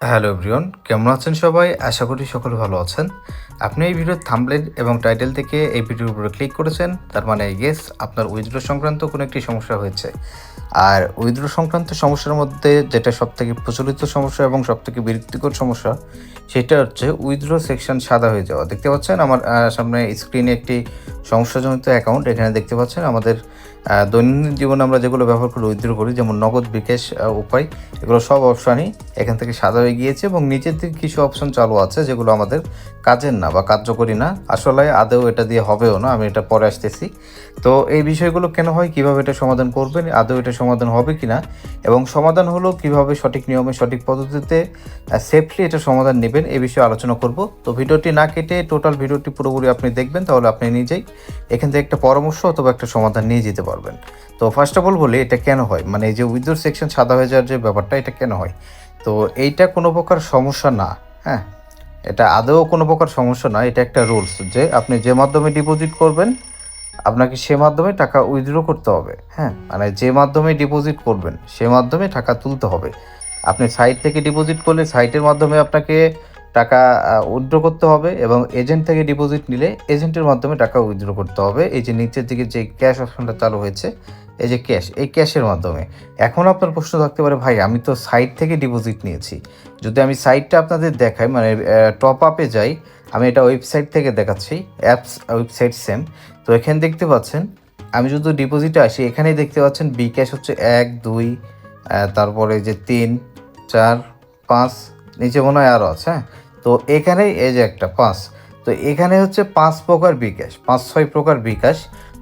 Hello Brian কেমন আছেন সবাই? আশা করি সকলে ভালো আছেন। আপনি এই ভিডিওর থামলেন এবং টাইটেল থেকে এই ভিডিওর উপরে ক্লিক করেছেন, তার মানে গেস আপনার উইথড্র সংক্রান্ত কোনো একটি সমস্যা হয়েছে। আর উইথড্র সংক্রান্ত সমস্যার মধ্যে যেটা সবথেকে প্রচলিত সমস্যা এবং সবথেকে বিরক্তিকর সমস্যা, সেটা হচ্ছে উইথড্র সেকশন সাদা হয়ে যাওয়া। দেখতে পাচ্ছেন আমার সামনে স্ক্রিনে একটি সমস্যাজনিত অ্যাকাউন্ট, এখানে দেখতে পাচ্ছেন আমাদের দৈনন্দিন জীবনে আমরা যেগুলো ব্যবহার করে উইথড্র করি, যেমন নগদ, বিকাশ উপায়, এগুলো সব অপশানই এখান থেকে সাদা হয়ে গিয়েছে এবং নিচের দিকে কিছু অপশন চালু আছে যেগুলো আমাদের কাজের না বা কার্যকরী না। আসলে আদৌ এটা দিয়ে হবেও না, আমি এটা পরে আসতেছি। তো এই বিষয়গুলো কেন হয়, কীভাবে এটা সমাধান করবেন, আদৌ এটা সমাধান হবে কিনা এবং সমাধান হলো কীভাবে সঠিক নিয়মে, সঠিক পদ্ধতিতে সেফলি এটা সমাধান নেবেন এ বিষয়ে আলোচনা করব। তো ভিডিওটি না কেটে টোটাল ভিডিওটি পুরোপুরি আপনি দেখবেন, তাহলে আপনি নিজেই এখান থেকে একটা পরামর্শ অথবা একটা সমাধান নিয়ে যেতে পারবেন। তো ফার্স্ট অফ অল বলি, এটা কেন হয়? মানে এই যে উইথড্র সেকশন সাদা হয়ে যাওয়ার যে ব্যাপারটা, এটা কেন হয়? তো এইটা কোনো প্রকার সমস্যা না হ্যাঁ? এটা আদৌ কোনো প্রকার সমস্যা না, এটা একটা রুলস যে আপনি যে মাধ্যমে ডিপোজিট করবেন আপনাকে সে মাধ্যমে টাকা উইথড্র করতে হবে হ্যাঁ? মানে যে মাধ্যমে ডিপোজিট করবেন, সে মাধ্যমে টাকা তুলতে হবে। আপনি সাইট থেকে ডিপোজিট করলে সাইটের মাধ্যমে আপনাকে টাকা উইথড্র করতে হবে এবং এজেন্ট থেকে ডিপোজিট নিলে এজেন্টের মাধ্যমে টাকা উইথড্র করতে হবে। এই যে নিচের দিকে যে ক্যাশ অপশনটা চালু হয়েছে, এই যে ক্যাশ এই ক্যাশের মাধ্যমে। এখন আপনার প্রশ্ন থাকতে পারে, ভাই, আমি তো সাইট থেকে ডিপোজিট নিয়েছি। যদি আমি সাইটটা আপনাদের দেখাই মানে টপ আপে যাই, আমি এটা ওয়েবসাইট থেকে দেখাচ্ছি অ্যাপস ওয়েবসাইট সেম তো এখানে দেখতে পাচ্ছেন, আমি যদি ডিপোজিটে আসি, এখানেই দেখতে পাচ্ছেন বি ক্যাশ হচ্ছে এক, দুই তারপরে যে তিন, চার, পাঁচ, নিচে মনে হয় আরও আছে হ্যাঁ? তো এখানেই এই যে একটা পাঁচ, তো এখানে হচ্ছে পাঁচ প্রকার বিকাশ পাঁচ, ছয় প্রকার বিকাশ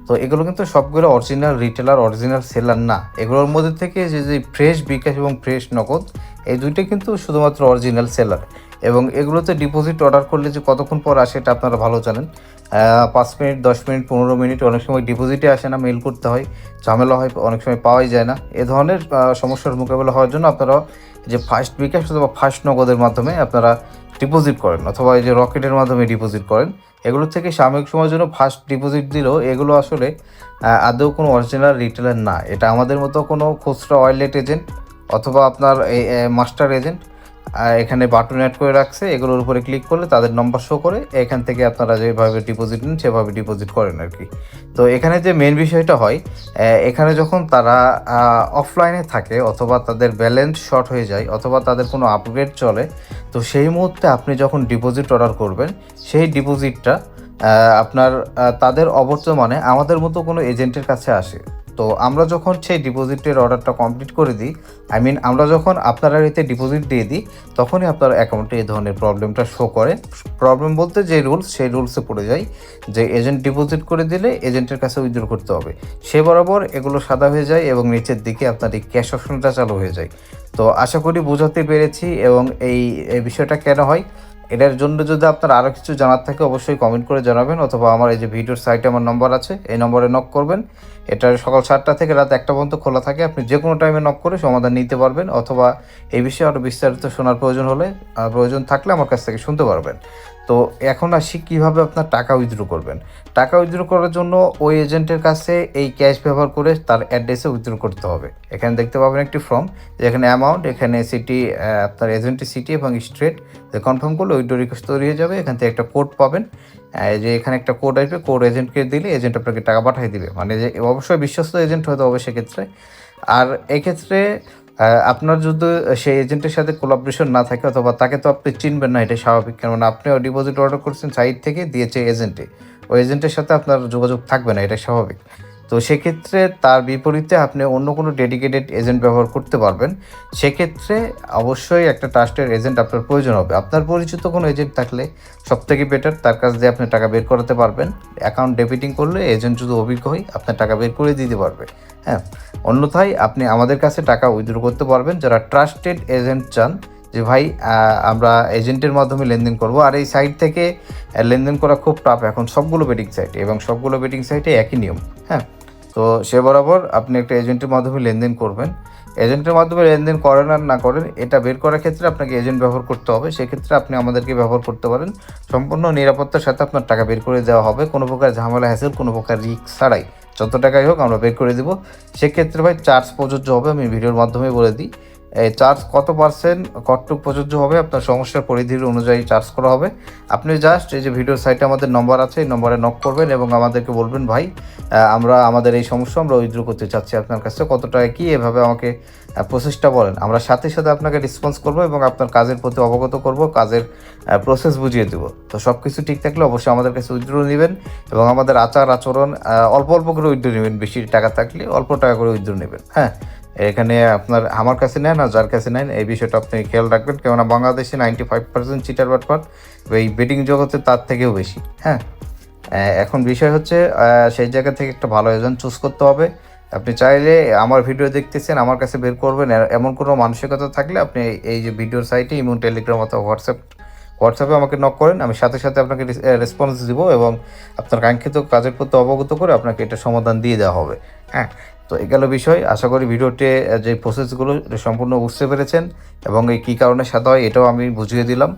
তো এগুলো কিন্তু সবগুলো অরিজিনাল রিটেলার অরিজিনাল সেলার না। এগুলোর মধ্যে থেকে যে যে ফ্রেশ বিকাশ এবং ফ্রেশ নগদ, এই দুইটা কিন্তু শুধুমাত্র অরিজিনাল সেলার এবং এগুলোতে ডিপোজিট অর্ডার করলে যে কতক্ষণ পর আসে এটা আপনারা ভালো জানেন। পাঁচ মিনিট, দশ মিনিট, পনেরো মিনিট অনেক সময় ডিপোজিটে আসে না মেল করতে হয়, ঝামেলা হয়, অনেক সময় পাওয়াই যায় না। এ ধরনের সমস্যার মোকাবেলা হওয়ার জন্য আপনারা যে ফার্স্ট বিকাশ অথবা ফার্স্ট নগদের মাধ্যমে আপনারা ডিপোজিট করেন অথবা এই যে রকেটের মাধ্যমে ডিপোজিট করেন। এগুলো থেকে সাময়িক সময়ের জন্য ফার্স্ট ডিপোজিট দিলেও এগুলো আসলে আদৌ কোনো অরিজিনাল রিটেলার না। এটা আমাদের মতো কোনো খুচরা ওয়াইলেট এজেন্ট অথবা আপনার মাস্টার এজেন্ট এখানে বাটন অ্যাড করে রাখছে, এগুলোর উপরে ক্লিক করলে তাদের নম্বর শো করে, এখান থেকে আপনারা যেভাবে ডিপোজিট নেন সেভাবে ডিপোজিট করেন আর কি। তো এখানে যে মেন বিষয়টা হয় এখানে যখন তারা অফলাইনে থাকে অথবা তাদের ব্যালেন্স শর্ট হয়ে যায় অথবা তাদের কোনো আপগ্রেড চলে, তো সেই মুহূর্তে আপনি যখন ডিপোজিট অর্ডার করবেন, সেই ডিপোজিটটা আপনার তাদের অবর্তমানে আমাদের মতো কোনো এজেন্টের কাছে আসে। তো আমরা যখন সেই ডিপোজিটের অর্ডারটা কমপ্লিট করে দিই আই মিন আমরা যখন আপনার এতে ডিপোজিট দিয়ে দিই, তখনই আপনার অ্যাকাউন্টে এই ধরনের প্রবলেমটা শো করে। প্রবলেম বলতে যে রুলস সেই রুলসে পড়ে যায় যে এজেন্ট ডিপোজিট করে দিলে এজেন্টের কাছে উইথড্র করতে হবে। সে বরাবর এগুলো সাদা হয়ে যায় এবং নিচের দিকে আপনার এই ক্যাশ অপশনটা চালু হয়ে যায়। তো আশা করি বোঝাতে পেরেছি এবং এই এই বিষয়টা কেন হয়? এটার জন্য যদি আপনার আরও কিছু জানার থাকে, অবশ্যই কমেন্ট করে জানাবেন, অথবা আমার এই যে ভিডিওর সাইটে আমার নম্বর আছে, এই নম্বরে নক করবেন। এটা সকাল সাতটা থেকে রাত একটা পর্যন্ত খোলা থাকে, আপনি যে কোনো টাইমে নক করে সমাধান নিতে পারবেন, অথবা এই বিষয়ে আরও বিস্তারিত শোনার প্রয়োজন হলে প্রয়োজন থাকলে আমার কাছ থেকে শুনতে পারবেন। তো এখন আসি কীভাবে আপনার টাকা উইথড্র করবেন। টাকা উইথড্র করার জন্য ওই এজেন্টের কাছে এই ক্যাশ ব্যবহার করে তার অ্যাড্রেসে উইথড্র করতে হবে। এখানে দেখতে পাবেন একটি ফর্ম যেখানে অ্যামাউন্ট এখানে সিটি আপনার এজেন্টের সিটি এবং স্ট্রেট কনফার্ম করলে উইথড্র রিকোয়েস্ট তৈরি হয়ে যাবে। এখান থেকে একটা কোড পাবেন। যে এখানে একটা কোড আসবে কোড এজেন্টকে দিলে এজেন্ট আপনাকে টাকা পাঠিয়ে দিবে। মানে যে অবশ্যই বিশ্বস্ত এজেন্ট হতে হবে সেক্ষেত্রে। আর এক্ষেত্রে আপনার যদি সেই এজেন্টের সাথে কোলাবরেশন না থাকে অথবা তাকে তো আপনি চিনবেন না এটা স্বাভাবিক। কারণ আপনি ডিপোজিট অর্ডার করছেন সাইট থেকে দিয়েছে এজেন্টে ওই এজেন্টের সাথে আপনার যোগাযোগ থাকবে না এটা স্বাভাবিক। তো সেক্ষেত্রে তার বিপরীতে আপনি অন্য কোনো ডেডিকেটেড এজেন্ট ব্যবহার করতে পারবেন। সেক্ষেত্রে অবশ্যই একটা ট্রাস্টের এজেন্ট আপনার প্রয়োজন হবে। আপনার পরিচিত কোনো এজেন্ট থাকলে সব থেকে বেটার তার কাছ দিয়ে আপনি টাকা বের করাতে পারবেন। অ্যাকাউন্ট ডেবিটিং করলে এজেন্ট যদি অভিজ্ঞ হয়, আপনার টাকা বের করে দিতে পারবে। হ্যাঁ অন্যথায় আপনি আমাদের কাছে টাকা উইথড্র করতে পারবেন। যারা ট্রাস্টেড এজেন্ট চান, যে ভাই আমরা এজেন্টের মাধ্যমে লেনদেন করব। আর এই সাইট থেকে লেনদেন করা খুব টাফ এখন সবগুলো বেটিং সাইটে এবং সবগুলো বেটিং সাইটে একই নিয়ম। হ্যাঁ তো সে বরাবর আপনি একটা এজেন্টের মাধ্যমে লেনদেন করবেন। এজেন্টের মাধ্যমে লেনদেন করেন আর না করেন, এটা বের করার ক্ষেত্রে আপনাকে এজেন্ট ব্যবহার করতে হবে। সেক্ষেত্রে আপনি আমাদেরকে ব্যবহার করতে পারেন। সম্পূর্ণ নিরাপত্তার সাথে আপনার টাকা বের করে দেওয়া হবে। কোনো প্রকার ঝামেলা হ্যাসেল কোনো প্রকার রিস্ক ছাড়াই। যত টাকাই হোক আমরা বের করে দেবো। সেক্ষেত্রে ভাই চার্জ প্রযোজ্য হবে। আমি ভিডিওর মাধ্যমে বলে দিই। এই চার্জ কত পার্সেন্ট কতটুকু প্রযোজ্য হবে, আপনার সমস্যার পরিধির অনুযায়ী চার্জ করা হবে। আপনি জাস্ট এই যে ভিডিওর সাইটে আমাদের নম্বর আছে, এই নম্বরে নক করবেন এবং আমাদেরকে বলবেন, ভাই আমরা, আমাদের এই সমস্যা, আমরা উইথড্র করতে চাচ্ছি আপনার কাছে। কত টাকা কী, এভাবে আমাকে প্রসেসটা বলেন। আমরা সাথে সাথে আপনাকে রেসপন্স করব এবং আপনার কাজের প্রতি অবগত করব, কাজের প্রসেস বুঝিয়ে দেব। তো সব কিছু ঠিক থাকলে অবশ্যই আমাদের কাছে উইথড্র নেবেন এবং আমাদের আচার আচরণ অল্প অল্প করে উইথড্র নেবেন। বেশি টাকা থাকলে অল্প টাকা করে উইথড্র নেবেন। হ্যাঁ? এখানে আপনার আমার কাছে নেন আর যার কাছে নেন, এই বিষয়টা আপনি খেয়াল রাখবেন। কেননা বাংলাদেশে নাইনটি ফাইভ পার্সেন্ট চিটার বাটপার এই বেটিং জগতে তার থেকেও বেশি হ্যাঁ? এখন বিষয় হচ্ছে সেই জায়গা থেকে একটা ভালো এজেন্ট চুজ করতে হবে। আপনি চাইলে আমার ভিডিও দেখতেছেন, আমার কাছে বের করবেন। এমন কোনো মানসিকতা থাকলে আপনি এই যে ভিডিওর সাইটে ইমন টেলিগ্রাম অথবা হোয়াটসঅ্যাপ হোয়াটসঅ্যাপে আমাকে নক করেন। আমি সাথে সাথে আপনাকে রেসপন্স দিব এবং আপনার কাঙ্ক্ষিত কাজের প্রতি অবগত করে আপনাকে এটা সমাধান দিয়ে দেওয়া হবে হ্যাঁ? তো এ গেল বিষয়। আশা করি ভিডিওতে যে প্রসেসগুলো সম্পূর্ণ বুঝতে পেরেছেন এবং এই কী কারণে সাদা হয়, এটাও আমি বুঝিয়ে দিলাম।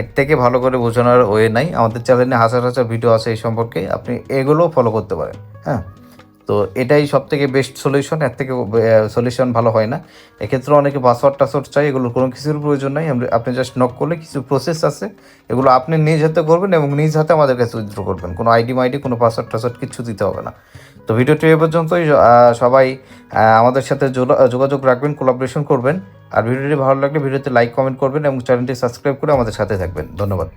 এর থেকে ভালো করে বোঝানোর ওয়ে নাই। আমাদের চ্যানেলে হাজার হাজার ভিডিও আছে এই সম্পর্কে। আপনি এগুলোও ফলো করতে পারেন। হ্যাঁ? তো এটাই সব থেকে বেস্ট সলিউশন এর থেকে সলিউশন ভালো হয় না। এক্ষেত্রে অনেকে পাসওয়ার্ড টাসওয়ার্ড চাই এগুলো কোনো কিছুর প্রয়োজন নাই। আপনি জাস্ট নক করলে কিছু প্রসেস আছে, এগুলো আপনি নিজ হাতে করবেন এবং নিজ হাতে আমাদের কাছে উইথড্র করবেন। কোনো আইডি মাইডি কোনো পাসওয়ার্ড টাসওয়ার্ড কিছু দিতে হবে না। তো ভিডিওটি এ পর্যন্তই সবাই আমাদের সাথে যোগাযোগ রাখবেন কোলাবরেশন করবেন। আর ভিডিওটি ভালো লাগলে ভিডিওতে লাইক কমেন্ট করবেন এবং চ্যানেলটি সাবস্ক্রাইব করে আমাদের সাথে থাকবেন। ধন্যবাদ।